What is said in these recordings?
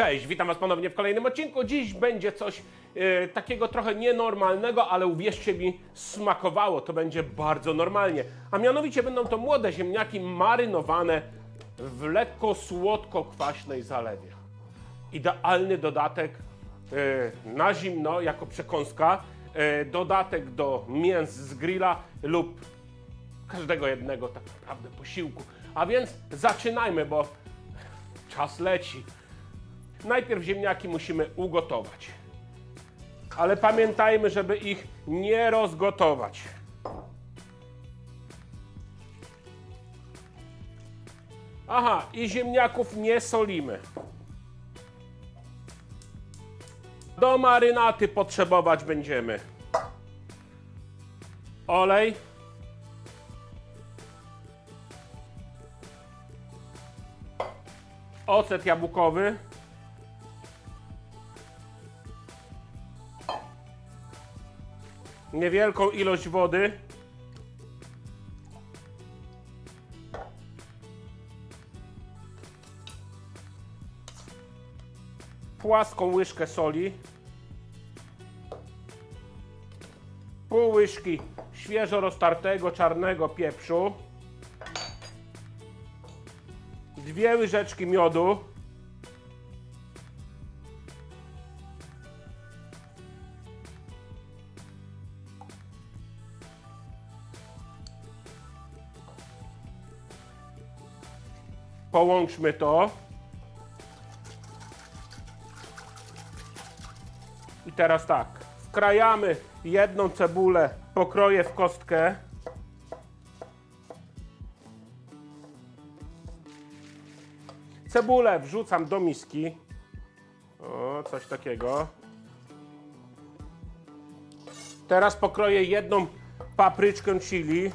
Cześć, witam Was ponownie w kolejnym odcinku. Dziś będzie coś e, takiego trochę nienormalnego, ale uwierzcie mi, smakowało. To będzie bardzo normalnie. A mianowicie będą to młode ziemniaki marynowane w lekko słodko-kwaśnej zalewie. Idealny dodatek e, na zimno, jako przekąska. E, dodatek do mięs z grilla lub każdego jednego tak naprawdę posiłku. A więc zaczynajmy, bo czas leci. Najpierw ziemniaki musimy ugotować. Ale pamiętajmy, żeby ich nie rozgotować. Aha, i ziemniaków nie solimy. Do marynaty potrzebować będziemy olej, ocet jabłkowy, niewielką ilość wody, płaską łyżkę soli, pół łyżki świeżo roztartego czarnego pieprzu, dwie łyżeczki miodu, Połączmy to. I teraz tak. Wkrajamy jedną cebulę, pokroję w kostkę. Cebulę wrzucam do miski. O, coś takiego. Teraz pokroję jedną papryczkę chili.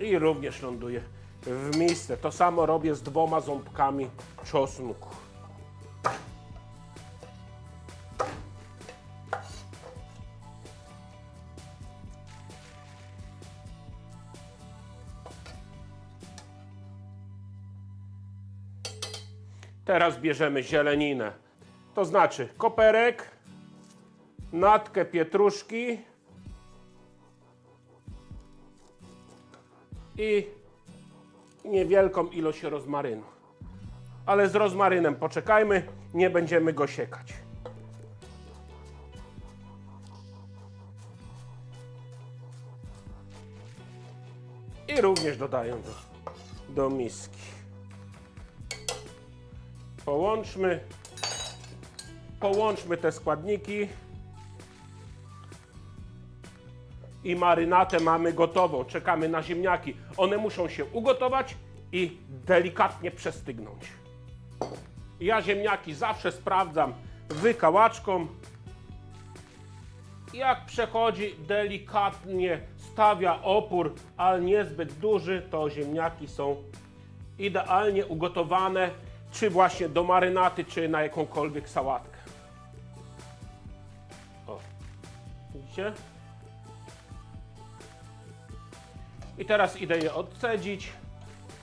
I również ląduje w misce. To samo robię z dwoma ząbkami czosnku. Teraz bierzemy zieleninę. To znaczy koperek, natkę pietruszki i niewielką ilość rozmarynu. Ale z rozmarynem poczekajmy, nie będziemy go siekać. I również dodaję do, do miski. Połączmy, połączmy te składniki. I marynatę mamy gotową. Czekamy na ziemniaki. One muszą się ugotować i delikatnie przestygnąć. Ja ziemniaki zawsze sprawdzam wykałaczką. Jak przechodzi delikatnie, stawia opór, ale niezbyt duży, to ziemniaki są idealnie ugotowane, czy właśnie do marynaty, czy na jakąkolwiek sałatkę. O, widzicie? I teraz idę je odcedzić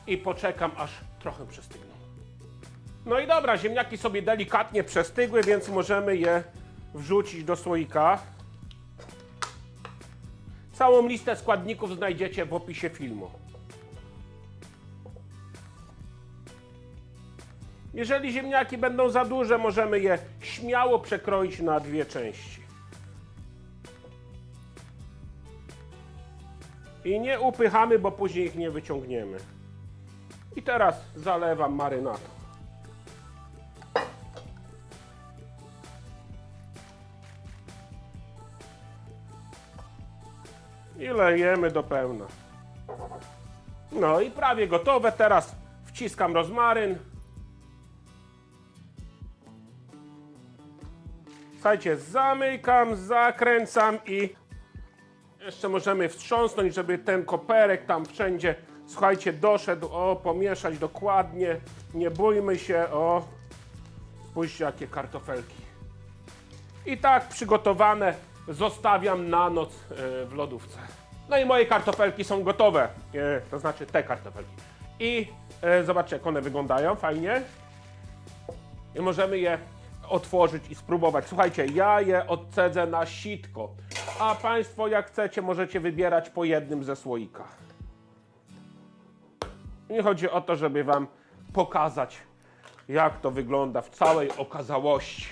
i poczekam, aż trochę przestygną. No i dobra, ziemniaki sobie delikatnie przestygły, więc możemy je wrzucić do słoika. Całą listę składników znajdziecie w opisie filmu. Jeżeli ziemniaki będą za duże, możemy je śmiało przekroić na dwie części. I nie upychamy, bo później ich nie wyciągniemy. I teraz zalewam marynatą. I lejemy do pełna. No i prawie gotowe. Teraz wciskam rozmaryn. Słuchajcie, zamykam, zakręcam i jeszcze możemy wstrząsnąć, żeby ten koperek tam wszędzie, słuchajcie, doszedł. O, pomieszać dokładnie. Nie bójmy się. O, spójrzcie, jakie kartofelki. I tak przygotowane zostawiam na noc e, w lodówce. No i moje kartofelki są gotowe. E, to znaczy te kartofelki. I e, zobaczcie, jak one wyglądają. Fajnie. i możemy je otworzyć i spróbować. Słuchajcie, ja je odcedzę na sitko, a Państwo jak chcecie możecie wybierać po jednym ze słoika. Nie chodzi o to, żeby Wam pokazać, jak to wygląda w całej okazałości.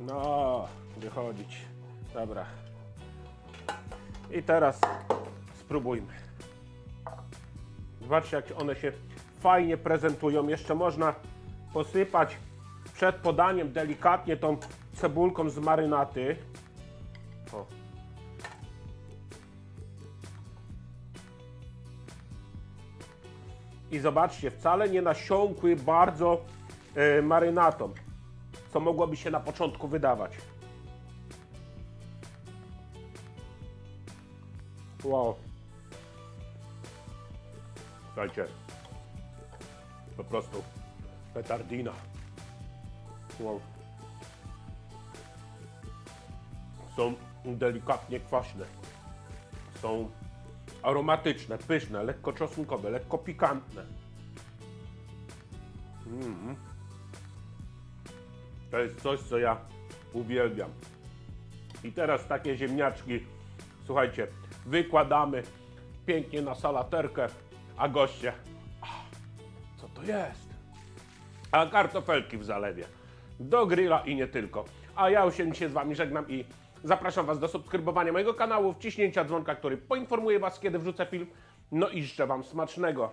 No, wychodzić. Dobra. I teraz spróbujmy. Zobaczcie, jak one się fajnie prezentują. Jeszcze można posypać przed podaniem delikatnie tą cebulką z marynaty. O. I zobaczcie, wcale nie nasiąkły bardzo e, marynatą, co mogłoby się na początku wydawać. Wow. Słuchajcie, po prostu petardina. Wow. Są delikatnie kwaśne. Są aromatyczne, pyszne, lekko czosnkowe, lekko pikantne. Mm. To jest coś, co ja uwielbiam. I teraz takie ziemniaczki, słuchajcie, wykładamy pięknie na salaterkę, a goście, "Ach, co to jest? A kartofelki w zalewie. Do grilla i nie tylko. A ja już się dzisiaj z Wami żegnam i zapraszam Was do subskrybowania mojego kanału, wciśnięcia dzwonka, który poinformuje Was, kiedy wrzucę film. No i życzę Wam smacznego.